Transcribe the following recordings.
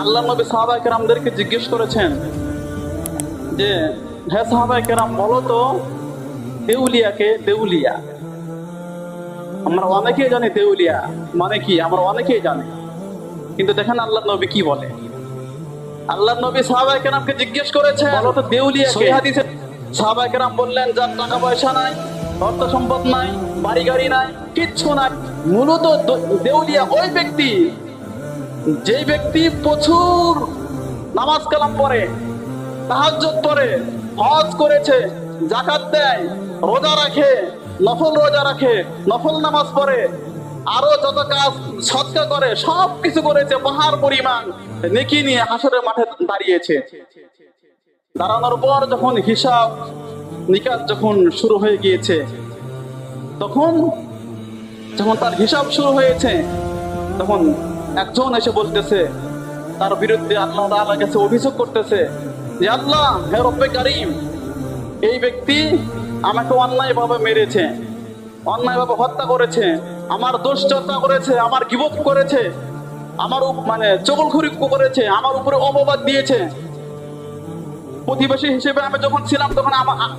আল্লাহ নবী সাহাবাই কেরামদেরকে জিজ্ঞেস করেছেন যে হ্যাঁ সাহাবাই কেরাম বলো তো দেউলিয়াকে দেউলিয়া। আমরা অনেকেই জানি দেউলিয়া। মানে কি? আমরা অনেকেই জানি। কিন্তু দেখেন আল্লাহ নবী কি বলে? আল্লাহ নবী সাহাবাই কেরামকে জিজ্ঞেস করেছে বলো তো দেউলিয়া সহি হাদিসে সাহাবাই কেরাম বললেন যার টাকা পয়সা নাই অর্থ সম্পদ নাই বাড়ি গাড়ি নাই কিচ্ছু নাই। মূলত দেউলিয়া ওই ব্যক্তি যেই ব্যক্তি প্রচুর নামাজ কালাম পড়ে, তাহাজ্জুদ পড়ে, হজ করেছে জাকাত দেয়, রোজা রাখে, নফল রোজা রাখে, নফল নামাজ পড়ে, আরও যত কাজ সৎকা করে সব কিছু করেছে, পাহাড় পরিমাণ নেকি নিয়ে হাসরের মাঠে দাঁড়িয়েছে। দাঁড়ানোর পর যখন হিসাব নিকাশ যখন শুরু হয়ে গিয়েছে, তখন যখন তার হিসাব শুরু হয়েছে, তখন একজন এসে বলতেছে, তার বিরুদ্ধে আল্লাহ তালা কাছে অভিযোগ করতেছে যে, আল্লাহ, হে রব্বে কারিম, এই ব্যক্তি আমাকে অন্যায়ভাবে মেরেছে, অন্যায়ভাবে হত্যা করেছে, আমার দোষ চর্চা করেছে, আমার গিবত করেছে, আমার মানে চগলখুরি করেছে, আমার উপরে অপবাদ দিয়েছে প্রতিবেশী হিসেবে আমি যখন ছিলাম, তখন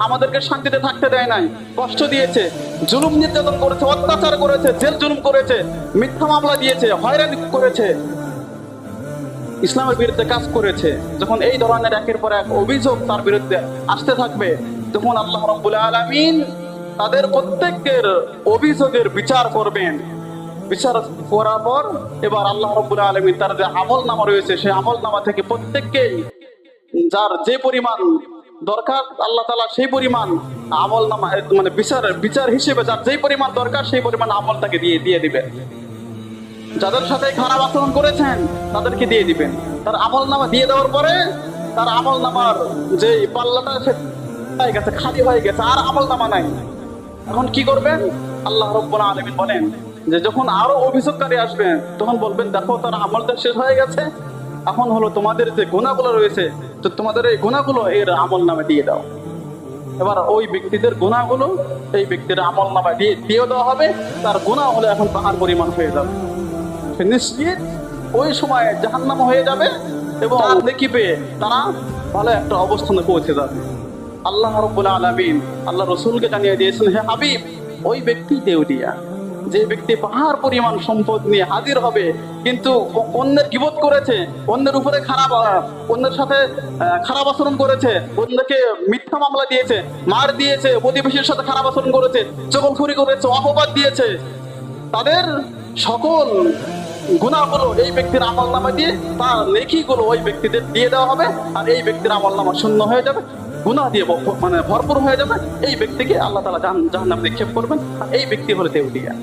আমাদেরকে শান্তিতে থাকতে দেয় নাই। কষ্ট দিয়েছে, জুলুম নির্যাতন করেছে, অত্যাচার করেছে, জেল জুলুম করেছে, মিথ্যা মামলা দিয়েছে, হয়রানি করেছে, ইসলামের বিরুদ্ধে কাজ করেছে। যখন এই ধরনের একের পর এক অভিযোগ তার বিরুদ্ধে আসতে থাকবে, তখন আল্লাহ রব্বুল আলমিন তাদের প্রত্যেকের অভিযোগের বিচার করবেন। বিচার করার পর এবার আল্লাহ রব্বুল আলামিন তার যে আমল নামা রয়েছে, সেই আমল নামা থেকে প্রত্যেককেই যার যে পরিমাণ দরকার, আল্লাহ তালা সেই পরিমাণ আমল নামা মানে বিচার বিচার হিসেবে যার যেই পরিমাণ দরকার, সেই পরিমাণ আমল তাকে দিয়ে দিয়ে দিবেন। যাদের সাথে খারাপ আচরণ করেছেন, তাদেরকে দিয়ে দিবেন। তার আমল নামা দিয়ে দেওয়ার পরে, তার আমল নামার যে পাল্লাটা সে হয়ে গেছে, খালি হয়ে গেছে, আর আমল নামা নাই। এখন কি করবেন? আল্লাহ রব্বুল আলমিন বলেন যে, যখন আরও অভিযোগকারী আসবেন তখন বলবেন, দেখো, তার আমলটা শেষ হয়ে গেছে। এখন হলো তোমাদের যে গুণাগুলো রয়েছে তো তোমাদের এই গুণাগুলো এর আমল নামে দিয়ে দাও। এবার ওই ব্যক্তিদের গুণাগুলো এই ব্যক্তির আমল নামা দিয়ে দিয়ে দেওয়া হবে। তার গুণা হলে এখন তাহার পরিমাণ হয়ে যাবে। সে নিশ্চিত ওই সময় জাহান্নাম হয়ে যাবে এবং নেকি পেয়ে তারা ভালো একটা অবস্থানে পৌঁছে যাবে। আল্লাহ রব্বুল আলামিন আল্লাহ রসুলকে জানিয়ে দিয়েছেন, হে হাবিব, ওই ব্যক্তি দেউলিয়া। যে ব্যক্তি পাহাড় পরিমাণ সম্পদ নিয়ে হাজির হবে, কিন্তু অন্যের গিবত করেছে, অন্যের উপরে খারাপ অন্যের সাথে খারাপ আচরণ করেছে, অন্যকে মিথ্যা মামলা দিয়েছে, মার দিয়েছে প্রতিবেশীর সাথে খারাপ আচরণ করেছে চকলখুরি করেছে, অপবাদ দিয়েছে। তাদের সকল গুণাগুলো এই ব্যক্তির আমল নামা দিয়ে তার নেকিগুলো ওই ব্যক্তিদের দিয়ে দেওয়া হবে, আর এই ব্যক্তির আমল নামা শূন্য হয়ে যাবে। গুণা দিয়ে মানে ভরপুর হয়ে যাবে। এই ব্যক্তিকে আল্লাহ তালা জাহান জাহান্নামে নিক্ষেপ করবেন। এই ব্যক্তি হলে দেউলিয়া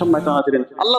সম্মানিত আল্লাহ